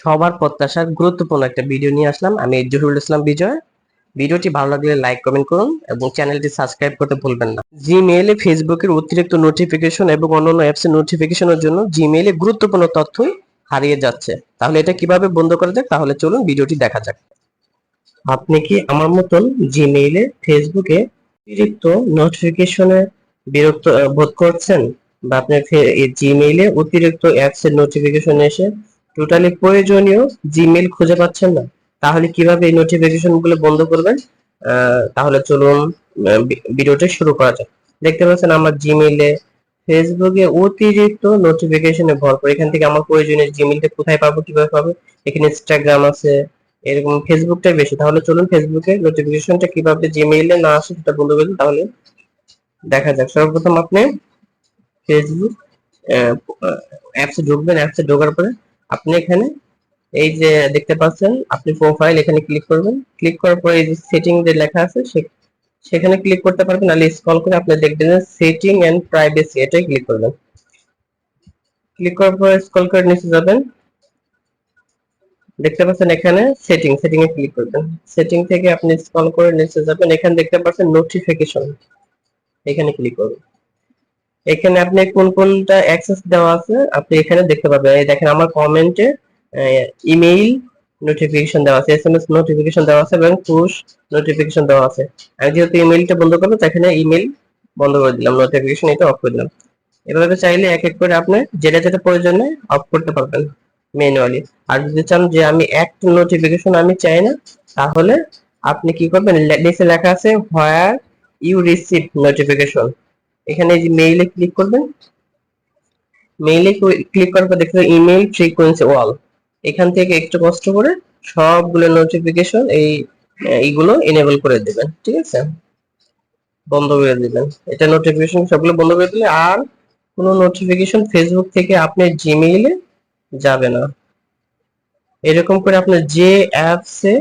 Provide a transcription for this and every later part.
সবার প্রত্যাশার গুরুত্বপূর্ণ একটা ভিডিও নিয়ে আসলাম। আমি জহিরুল ইসলাম বিজয়। ভিডিওটি ভালো লাগলে লাইক কমেন্ট করুন এবং চ্যানেলটি সাবস্ক্রাইব করতে ভুলবেন না। জিমেইলে ফেসবুকের অতিরিক্ত নোটিফিকেশন এবং অন্যান্য অ্যাপসের নোটিফিকেশনের জন্য জিমেইলে গুরুত্বপূর্ণ তথ্যই হারিয়ে যাচ্ছে। তাহলে এটা কীভাবে বন্ধ করা যাক তাহলে চলুন ভিডিওটি দেখা যাক। আপনি কি আমার মতন জিমেইলে ফেসবুকে অতিরিক্ত নোটিফিকেশনে বিরক্ত বোধ করছেন? বা আপনার জিমেইলে অতিরিক্ত অ্যাপস এর নোটিফিকেশন এসে টোটালি প্রয়োজনীয় জিমেইল খুঁজে পাচ্ছেন না। তাহলে কীভাবে এই নোটিফিকেশনগুলো বন্ধ করবেন? তাহলে চলুন ভিডিওটা শুরু করা যাক। দেখতে পাচ্ছেন আমার জিমেইলে ফেসবুকে অতিরিক্ত নোটিফিকেশনে ভরপুর। এখান থেকে আমার প্রয়োজনীয় জিমেইলটা কোথায় পাবো, কীভাবে পাবো? এখানে ইনস্টাগ্রাম আছে, এরকম ফেসবুকটাই বেশি। তাহলে চলুন ফেসবুকে নোটিফিকেশনটা কীভাবে জিমেইলে না আসে সেটা বন্ধ করবেন তাহলে দেখা যাক। সর্বপ্রথম আপনি ফেসবুক অ্যাপসে ঢুকবেন। অ্যাপসে ঢোকার পরে আপনি এখানে এই যে দেখতে পাচ্ছেন, আপনি প্রোফাইল এখানে ক্লিক করবেন। ক্লিক করার পরে এই যে সেটিং যে লেখা আছে সেখানে ক্লিক করতে পারবেন নাহলে স্ক্রল করে আপনি দেখবেন সেটিং এন্ড প্রাইভেসি এটাই ক্লিক করবেন। ক্লিক করার পরে স্ক্রল করে নিচে যাবেন। দেখতে পাচ্ছেন এখানে সেটিং সেটিং এ ক্লিক করবেন। সেটিং থেকে আপনি স্ক্রল করে নিচে যাবেন, এখানে দেখতে পাচ্ছেন নোটিফিকেশন এখানে ক্লিক করবেন। এখানে আপনি কোন কোনটা অ্যাক্সেস দেওয়া আছে, আপনি এখানে দেখতে পাবেন এই দেখেন আমার কমেন্টে ইমেইল নোটিফিকেশন দেওয়া আছে এসএমএস নোটিফিকেশন দেওয়া আছে এবং পুশ নোটিফিকেশন দেওয়া আছে। আমি যেহেতু ইমেইলটা বন্ধ করব এখানে ইমেইল বন্ধ করে দিলাম নোটিফিকেশন এটা অফ করে দিলাম। এভাবে চাইলে এক এক করে আপনি যেটা যেটা প্রয়োজনে অফ করতে পারবেন ম্যানুয়ালি আর যদি চান যে আমি একটা নোটিফিকেশন আমি চাই না, তাহলে আপনি কি করবেন? নিচে লেখা আছে হোয়ার ইউ রিসিভ নোটিফিকেশন এখানে যে মেইলে ক্লিক করবেন মেইলে ক্লিক করার পর দেখতে ইমেল ফ্রিকোয়েন্সি ওয়াল এখান থেকে একটু কষ্ট করে সবগুলো নোটিফিকেশন এই, এইগুলো এনেবল করে দিবেন, ঠিক আছে? বন্ধ করে দিবেন। এটা নোটিফিকেশন সবগুলো বন্ধ করে দিলে আর কোনো নোটিফিকেশন ফেসবুক থেকে আপনার জিমেইলে যাবে না। এরকম করে আপনার যে অ্যাপসে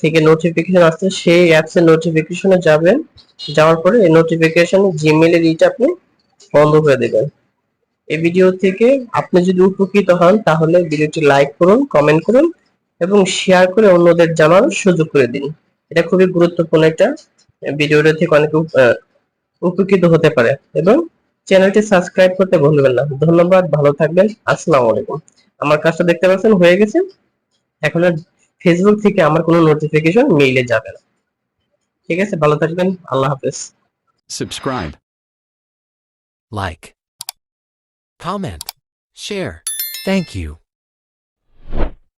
থেকে নোটিফিকেশন আসছে, সেই অ্যাপসের নোটিফিকেশনে যাবেন, যাওয়ার পরে এই নোটিফিকেশন জিমেইলের ইটা আপনি বন্ধ করে দেবেন। এই ভিডিও থেকে আপনি যদি উপকৃত হন, তাহলে ভিডিওটি লাইক করুন কমেন্ট করুন এবং শেয়ার করে অন্যদের জানার সুযোগ করে দিন। এটা খুবই গুরুত্বপূর্ণ একটা ভিডিওটা থেকে অনেকে উপকৃত হতে পারে এবং চ্যানেলটি সাবস্ক্রাইব করতে ভুলবেন না। ধন্যবাদ, ভালো থাকবেন, আসসালামু আলাইকুম। আমার কাজটা দেখতে পাচ্ছেন, হয়ে গেছে। এখন ফেসবুক থেকে আমার কোনো নোটিফিকেশন মেইলে যাবে না। ঠিক আছে, ভালো থাকবেন, আল্লাহ হাফেজ। Subscribe like comment share thank you.